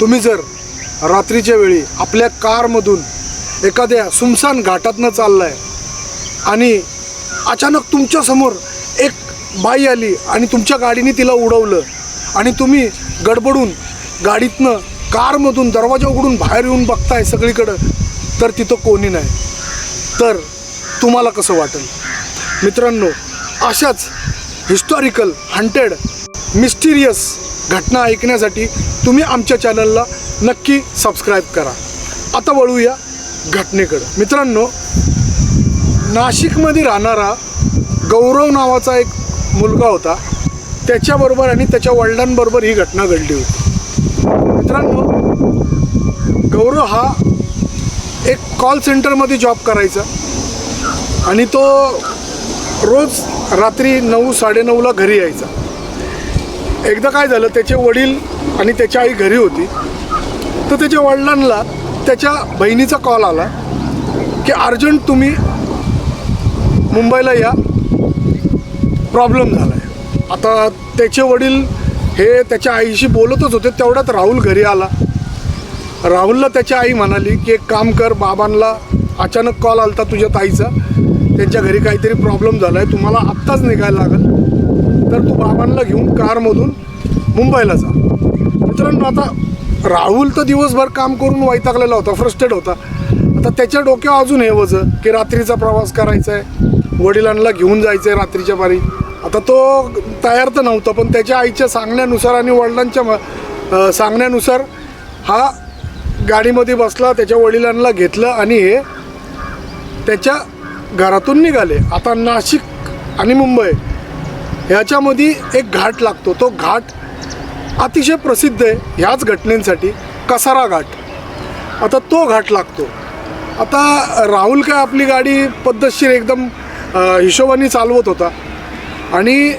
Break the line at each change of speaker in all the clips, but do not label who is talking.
तुम्ही जर रात्रीच्या वेळी आपल्या कारमधून एखाद्या सुमसान घाटातनं चाललाय आणि अचानक तुमच्यासमोर एक बाई आली आणि तुमच्या गाडीने तिला उडवलं आणि तुम्ही गडबडून गाडीतनं कारमधून दरवाजा उघडून बाहेर येऊन बघताय सगळीकडं तर तिथं कोणी नाही. तर तुम्हाला कसं वाटेल? मित्रांनो अशाच हिस्टॉरिकल हंटेड मिस्टिरियस घटना ऐकण्यासाठी तुम्ही आमच्या चॅनलला नक्की सबस्क्राईब करा. आता वळूया घटनेकडं. मित्रांनो नाशिकमध्ये राहणारा गौरव नावाचा एक मुलगा होता. त्याच्याबरोबर आणि त्याच्या वडिलांबरोबर ही घटना घडली होती. मित्रांनो गौरव हा एक कॉल सेंटरमध्ये जॉब करायचा. आणि तो रोज रात्री नऊ साडेनऊला घरी यायचा. एकदा काय झालं त्याचे वडील आणि त्याची आई घरी होती. तर त्याच्या वडिलांना त्याच्या बहिणीचा कॉल आला की अर्जंट तुम्ही मुंबईला या. प्रॉब्लेम झाला आहे आता त्याचे वडील हे त्याच्या आईशी बोलतच होते तेवढ्यात राहुल घरी आला. राहुलला त्याची आई म्हणाली की एक काम कर बाबांना अचानक कॉल आलता तुझ्या ताईचा. त्यांच्या घरी काहीतरी प्रॉब्लेम झाला आहे तुम्हाला आत्ताच निघायला लागेल. तर तू बाबांना घेऊन कारमधून मुंबईला जा. मित्रांनो आता राहुल तर दिवसभर काम करून वैतागलेला होता फ्रस्टेड होता. आता त्याच्या डोक्यावर अजून हे वजं की रात्रीचा प्रवास करायचा आहे वडिलांना घेऊन जायचं आहे रात्रीच्या पारी. आता तो तयार तर नव्हता पण त्याच्या आईच्या सांगण्यानुसार आणि वडिलांच्या सांगण्यानुसार हा गाडीमध्ये बसला त्याच्या वडिलांना घेतलं आणि हे त्याच्या घरातून निघाले. आता नाशिक आणि मुंबई ह्याच्यामध्ये एक घाट लागतो. तो घाट अतिशय प्रसिद्ध आहे ह्याच घटनेसाठी कसारा घाट. आता तो घाट लागतो. आता राहुल काय आपली गाडी पद्धतशीर एकदम हिशोबाने चालवत होता. आणि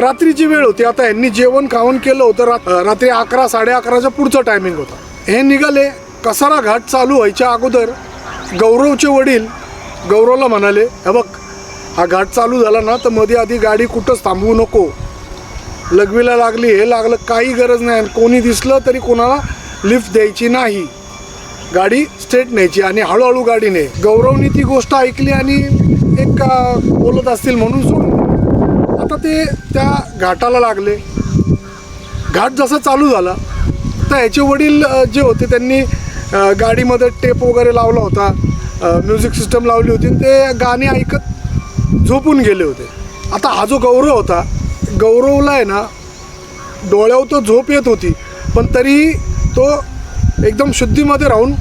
रात्रीची वेळ होती. आता यांनी जेवण खावण केलं होतं. रात रात्री अकरा साडे अकराच्या पुढचं टायमिंग होता. हे निघाले. कसारा घाट चालू व्हायच्या अगोदर गौरवचे वडील गौरवला म्हणाले हे बघ हा घाट चालू झाला ना तर मध्ये आधी गाडी कुठंच थांबवू नको. लघवीला लागली हे लागलं काही गरज नाही. आणि कोणी दिसलं तरी कोणाला लिफ्ट द्यायची नाही. गाडी स्ट्रेट न्यायची आणि हळूहळू गाडी ने. गौरवनी ती गोष्ट ऐकली आणि एक बोलत असतील म्हणून सोडून. आता ते त्या घाटाला लागले. घाट जसा चालू झाला तर याचे वडील जे होते त्यांनी गाडीमध्ये टेप वगैरे लावला होता. म्युझिक सिस्टम लावली होती. आणि ते गाणी ऐकत झोपून गेले होते. आता हा जो गौरव होता गौरवला आहे ना डोळ्यावर तो झोप येत होती पण तरीही तो एकदम शुद्धीमध्ये राहून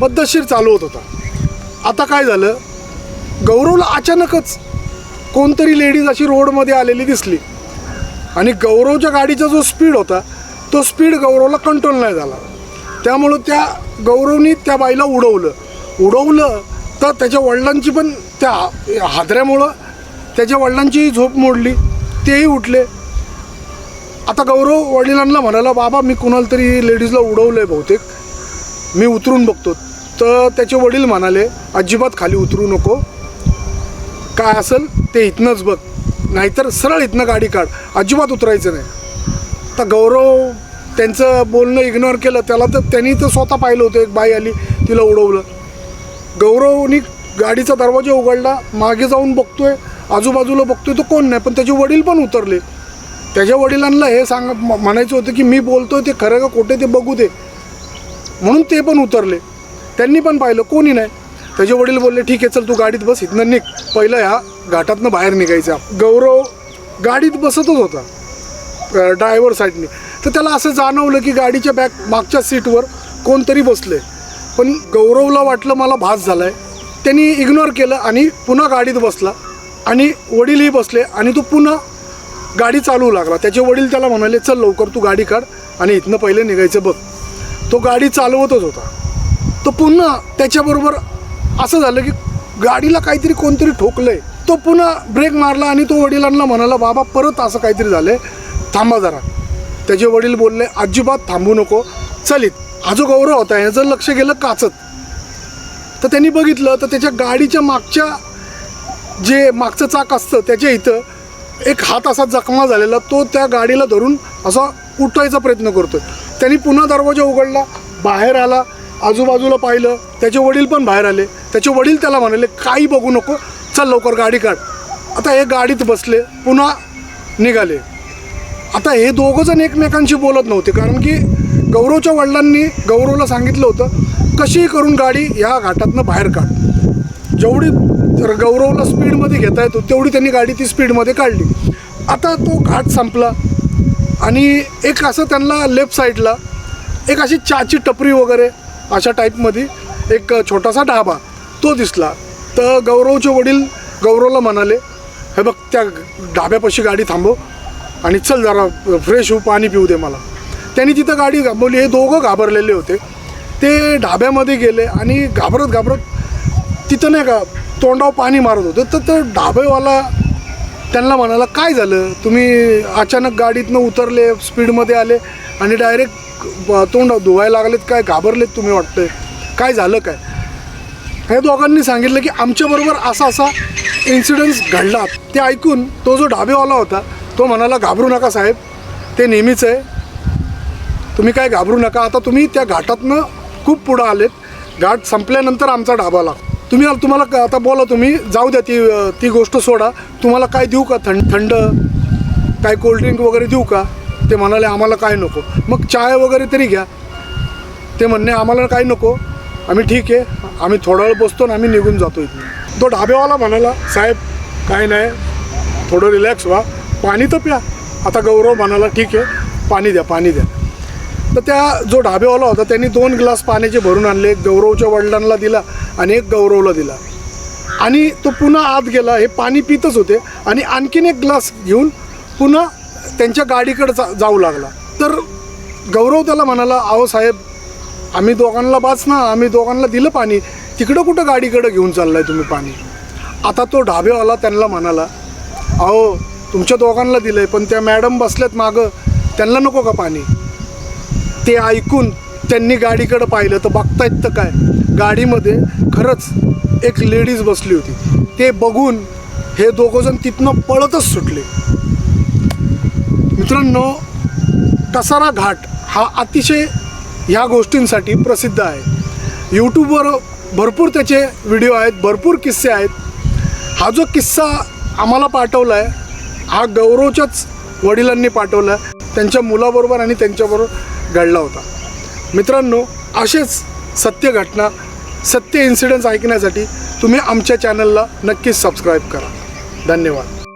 पद्धतशीर चालू होत. होता आता काय झालं? गौरवला अचानकच कोणतरी लेडीज अशी रोडमध्ये आलेली दिसली. आणि गौरवच्या गाडीचा जो स्पीड होता तो स्पीड गौरवला कंट्रोल नाही झाला. त्यामुळं त्या गौरवनी त्या बाईला उडवलं. उडवलं तर त्याच्या वडिलांची पण त्या हा- हादऱ्यामुळं त्याच्या वडिलांचीही झोप मोडली तेही उठले. आता गौरव वडिलांना म्हणाला बाबा मी कुणाला तरी लेडीजला उडवलं आहे बहुतेक. मी उतरून बघतो. तर त्याचे वडील म्हणाले अजिबात खाली उतरू नको. काय असेल ते इथनंच बघ. नाहीतर सरळ इथनं गाडी काढ. अजिबात उतरायचं नाही. तर गौरव त्यांचं बोलणं इग्नोर केलं. त्याला तर त्यांनी तर स्वतः पाहिलं होतं. एक बाई आली तिला उडवलं. गौरवनी गाडीचा दरवाजा उघडला मागे जाऊन बघतोय आजूबाजूला बघतोय तो कोण नाही पण त्याचे वडील पण उतरले. त्याच्या वडिलांना हे सांग म- म्हणायचं होतं की मी बोलतोय ते खरं का खोटे ते बघू दे. म्हणून ते पण उतरले. त्यांनी पण पाहिलं कोणी नाही. त्याचे वडील बोलले ठीक आहे चल तू गाडीत बस इथनं निघ. पहिलं ह्या घाटातनं बाहेर निघायचा गौरव गाडीत बसतच होता ड्रायव्हर साईडने. तर त्याला असं जाणवलं की गाडीच्या बॅक मागच्या सीटवर कोणतरी बसले पण गौरवला वाटलं मला भास झाला आहे त्यांनी इग्नोर केलं आणि पुन्हा गाडीत बसला आणि वडीलही बसले आणि तो पुन्हा गाडी चालवू लागला. त्याचे वडील त्याला म्हणाले चल लवकर तू गाडी काढ आणि इथनं पहिले निघायचं बघ. तो गाडी चालवतच होता. तो पुन्हा त्याच्याबरोबर असं झालं की गाडीला काहीतरी कोणतरी ठोकलंय. तो पुन्हा ब्रेक मारला आणि तो वडिलांना म्हणाला बाबा परत असं काहीतरी झालंय. थांबा जरा. त्याचे वडील बोलले अजिबात थांबू नको. चलित हा जो गौरव होता ह्याचं लक्ष गेलं काचत. तर त्यांनी बघितलं तर त्याच्या गाडीच्या मागच्या जे मागचं चाक असतं त्याच्या इथं एक हात असा जखमा झालेला तो त्या गाडीला धरून असा उठवायचा प्रयत्न करतोय. त्यांनी पुन्हा दरवाजा उघडला बाहेर आला आजूबाजूला पाहिलं त्याचे वडील पण बाहेर आले. त्याचे वडील त्याला म्हणाले काही बघू नको चल लवकर गाडी काढ. आता हे गाडीत बसले पुन्हा निघाले. आता हे दोघं जण एकमेकांशी बोलत नव्हते कारण की गौरवच्या वडिलांनी गौरवला सांगितलं होतं कशीही करून गाडी ह्या घाटातनं बाहेर काढ. जेवढी गौरवला स्पीडमध्ये घेता येतो तेवढी त्यांनी गाडी ती स्पीडमध्ये काढली. आता तो घाट संपला आणि एक असं त्यांना लेफ्ट साईडला एक अशी चहाची टपरी वगैरे अशा टाईपमध्ये एक छोटासा ढाबा तो दिसला. तर गौरवचे वडील गौरवला म्हणाले हे बघ त्या ढाब्यापाशी गाडी थांबव आणि चल जरा फ्रेश होऊ पाणी पिऊ दे मला. त्यांनी तिथं गाडी थांबवली हे दोघं घाबरलेले होते. ते ढाब्यामध्ये गेले आणि घाबरत घाबरत तिथं नाही का तोंडावर पाणी मारत होतं. तर तो ढाबेवाला त्यांना म्हणाला काय झालं? तुम्ही अचानक गाडीतनं उतरले स्पीडमध्ये आले आणि डायरेक्ट तोंड धुवायला लागलेत काय? घाबरलेत तुम्ही वाटतंय? काय झालं काय? हे दोघांनी सांगितलं की आमच्याबरोबर असा असा इन्सिडन्स घडला. ते ऐकून तो जो ढाबेवाला होता तो म्हणाला घाबरू नका साहेब. ते नेहमीच आहे. तुम्ही काय घाबरू नका. आता तुम्ही त्या घाटातनं खूप पुढं आलेत. घाट संपल्यानंतर आमचा ढाबा लागतो तुम्ही तुम्हाला क- आता बोला तुम्ही. जाऊ द्या ती ती गोष्ट सोडा. तुम्हाला काय देऊ का थंड थंड? काय कोल्ड्रिंक वगैरे देऊ का? ते म्हणाले आम्हाला काय नको. मग चाय वगैरे तरी घ्या. ते म्हणणे आम्हाला काय नको. आम्ही ठीक आहे. आम्ही थोडा वेळ बसतो आणि आम्ही निघून जातो इथून. तो ढाबेवाला म्हणाला साहेब काय नाही. थोडं रिलॅक्स व्हा. पाणी तर प्या. आता गौरव म्हणाला ठीक आहे. पाणी द्या पाणी द्या. तर त्या जो ढाबेवाला होता त्यांनी दोन ग्लास पाण्याचे भरून आणले. एक गौरवच्या वडिलांना दिला आणि एक गौरवला दिला. आणि तो पुन्हा आत गेला. हे पाणी पितच होते. आणि आणखीन एक ग्लास घेऊन पुन्हा त्यांच्या गाडीकडे जा जाऊ लागला. तर गौरव त्याला म्हणाला अहो साहेब आम्ही दोघांना बाच ना आम्ही दोघांना दिलं पाणी. तिकडं कुठं गाडीकडं घेऊन चाललाय तुम्ही पाणी? आता तो ढाबेवाला त्यांना म्हणाला अहो तुमच्या दोघांना दिलंय पण त्या मॅडम बसल्यात मागं. त्यांना नको का पाणी? ते ऐकून त्यांनी गाडीकडं पाहिलं तर बघतायत तर काय. गाडीमध्ये खरंच एक लेडीज बसली होती. ते बघून हे दोघंजण तिथनं पळतच सुटले. मित्रांनो कसारा घाट हा अतिशय ह्या गोष्टींसाठी प्रसिद्ध आहे. यूट्यूबवर भरपूर त्याचे व्हिडिओ आहेत भरपूर किस्से आहेत. हा जो किस्सा आम्हाला पाठवला आहे हा गौरवच्याच वडिलांनी पाठवला आहे त्यांच्या मुलाबरोबर आणि त्यांच्याबरोबर घडला होता. मित्रांनो असेच सत्य घटना सत्य इन्सिडेंट्स ऐकण्यासाठी तुम्ही आमच्या चॅनलला नक्कीच सबस्क्राईब करा. धन्यवाद.